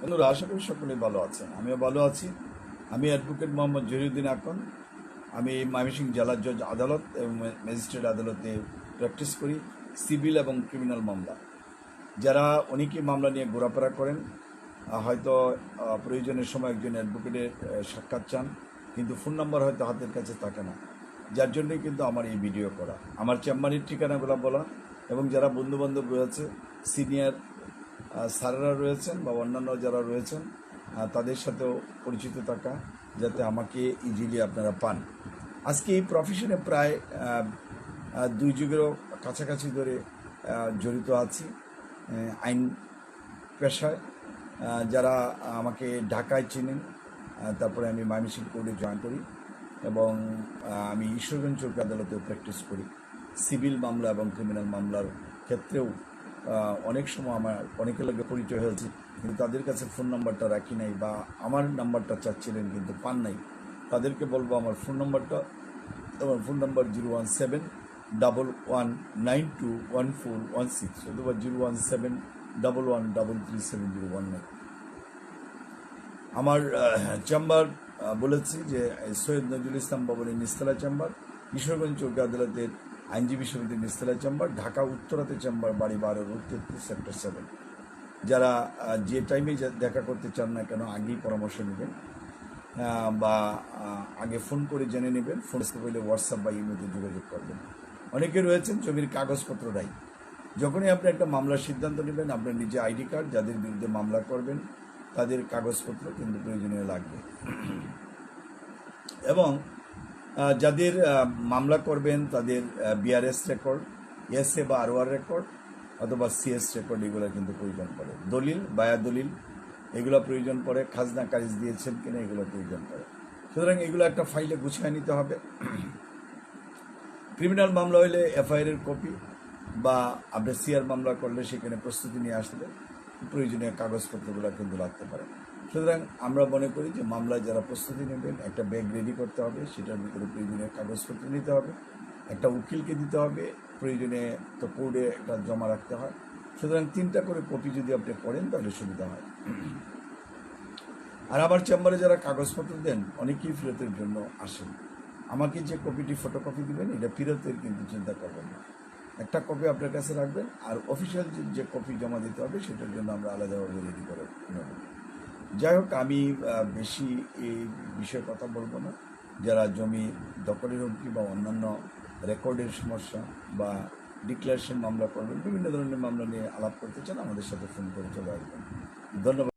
বন্ধুরা, আশা করি সকলেই ভালো আছেন। আমিও ভালো আছি। আমি অ্যাডভোকেট মোহাম্মদ জহিরুদ্দিন আকন। আমি ময়মনসিংহ জেলা জজ আদালত এবং ম্যাজিস্ট্রেট আদালতে প্র্যাকটিস করি সিভিল এবং ক্রিমিনাল মামলা। যারা অনেকেই মামলা নিয়ে ঘোরাফেরা করেন হয়তো প্রয়োজনের সময় একজন অ্যাডভোকেটের সাক্ষাৎ চান, কিন্তু ফোন নাম্বার হয়তো হাতের কাছে থাকে না। যার জন্যই কিন্তু আমার এই ভিডিও করা। আমার চেম্বারের ঠিকানাগুলো বলা এবং যারা বন্ধুবান্ধব রয়েছে সিনিয়র স্যারেরা রয়েছেন বা অন্যান্য যারা রয়েছেন তাদের সাথেও পরিচিত থাকা যাতে আমাকে ইজিলি আপনারা পান। আজকে এই প্রফেশনে প্রায় দুই যুগেরও কাছাকাছি ধরে জড়িত আছি আইন পেশায়। যারা আমাকে ঢাকায় চিনেন তারপরে আমি ময়মনসিংহ কোর্টে জয়েন করি এবং আমি ঈশ্বরগঞ্জ চৌকি আদালতেও প্র্যাকটিস করি। সিভিল মামলা এবং ক্রিমিনাল মামলার ক্ষেত্রেও অনেক সময় আমার অনেকের লোকের পরিচয় হয়েছে, কিন্তু তাদের কাছে ফোন নাম্বারটা রাখি নাই বা আমার নাম্বারটা চাচ্ছিলেন কিন্তু পান নাই। তাদেরকে বলব আমার ফোন নাম্বারটা আমার phone number zero one seven double one nine two one four one six অথবা zero one seven double one double three seven zero one nine আমার চেম্বার বলেছি যে সৈয়দ নজরুল ইসলাম ভবনের নিস্তলা চেম্বার কিশোরগঞ্জ চৌকি আদালতের আইনজীবী সমিতির নিস্তলা চেম্বার, ঢাকা উত্তরাতে চেম্বার, বাড়ি বারো রোড, তেত্রিশ সেক্টর সেভেন যারা যে টাইমে দেখা করতে চান না কেন, আগেই পরামর্শ নেবেন বা আগে ফোন করে জেনে নেবেন ফোন পারলে হোয়াটসঅ্যাপ বা ইমেতে যোগাযোগ করবেন। অনেকে রয়েছেন জমির কাগজপত্র নাই। যখনই আপনি একটা মামলার সিদ্ধান্ত নেবেন, আপনার নিজে আইডি কার্ড, যাদের বিরুদ্ধে মামলা করবেন, তাদের কাগজপত্র কিন্তু প্রয়োজনীয় লাগবে। এবং যাদের মামলা করবেন তাদের বিআরএস রেকর্ড এসএ বা আরওয়ার রেকর্ড অথবা সিএস রেকর্ড এগুলো কিন্তু প্রয়োজন পড়ে। দলিল, বায়া দলিল, এগুলো প্রয়োজন পড়ে। খাজনা কারিজ দিয়েছেন কিনা এগুলো প্রয়োজন পড়ে। সুতরাং এগুলো একটা ফাইলে গুছিয়ে নিতে হবে। ক্রিমিনাল মামলা হলে এফআইআর এর কপি বা আপনি সিআর মামলা করলে সেখানে প্রস্তুতি নিয়ে আসলে প্রয়োজনীয় কাগজপত্রগুলো কিন্তু লাগতে পারে। সুতরাং আমরা মনে করি যে মামলায় যারা প্রস্তুতি নেবেন, একটা ব্যাগ রেডি করতে হবে, সেটার ভিতরে প্রয়োজনীয় কাগজপত্র নিতে হবে, একটা উকিলকে দিতে হবে, প্রয়োজনে তো কোর্টে একটা জমা রাখতে হয়। সুতরাং তিনটা করে কপি যদি আপনি করেন, তাহলে সুবিধা হয়। আর আমার চেম্বারে যারা কাগজপত্র দেন, অনেকেই ফেরতের জন্য আসেন। আমাকে যে কপিটি ফটোকপি দিবেন, এটা ফেরতের কিন্তু চিন্তা করবেন না। একটা কপি আপনার কাছে রাখবেন, আর অফিসিয়াল যে কপি জমা দিতে হবে, সেটার জন্য আমরা আলাদাভাবে রেডি করে নেব। যাই হোক, আমি বেশি এই বিষয়ে কথা বলব না। যারা জমি দখলের হুমকি বা অন্যান্য রেকর্ডের সমস্যা বা ডিক্লারেশন মামলা করবেন, বিভিন্ন ধরনের মামলা নিয়ে আলাপ করতে চান, আমাদের সাথে ফোন করে চলে আসবেন। ধন্যবাদ।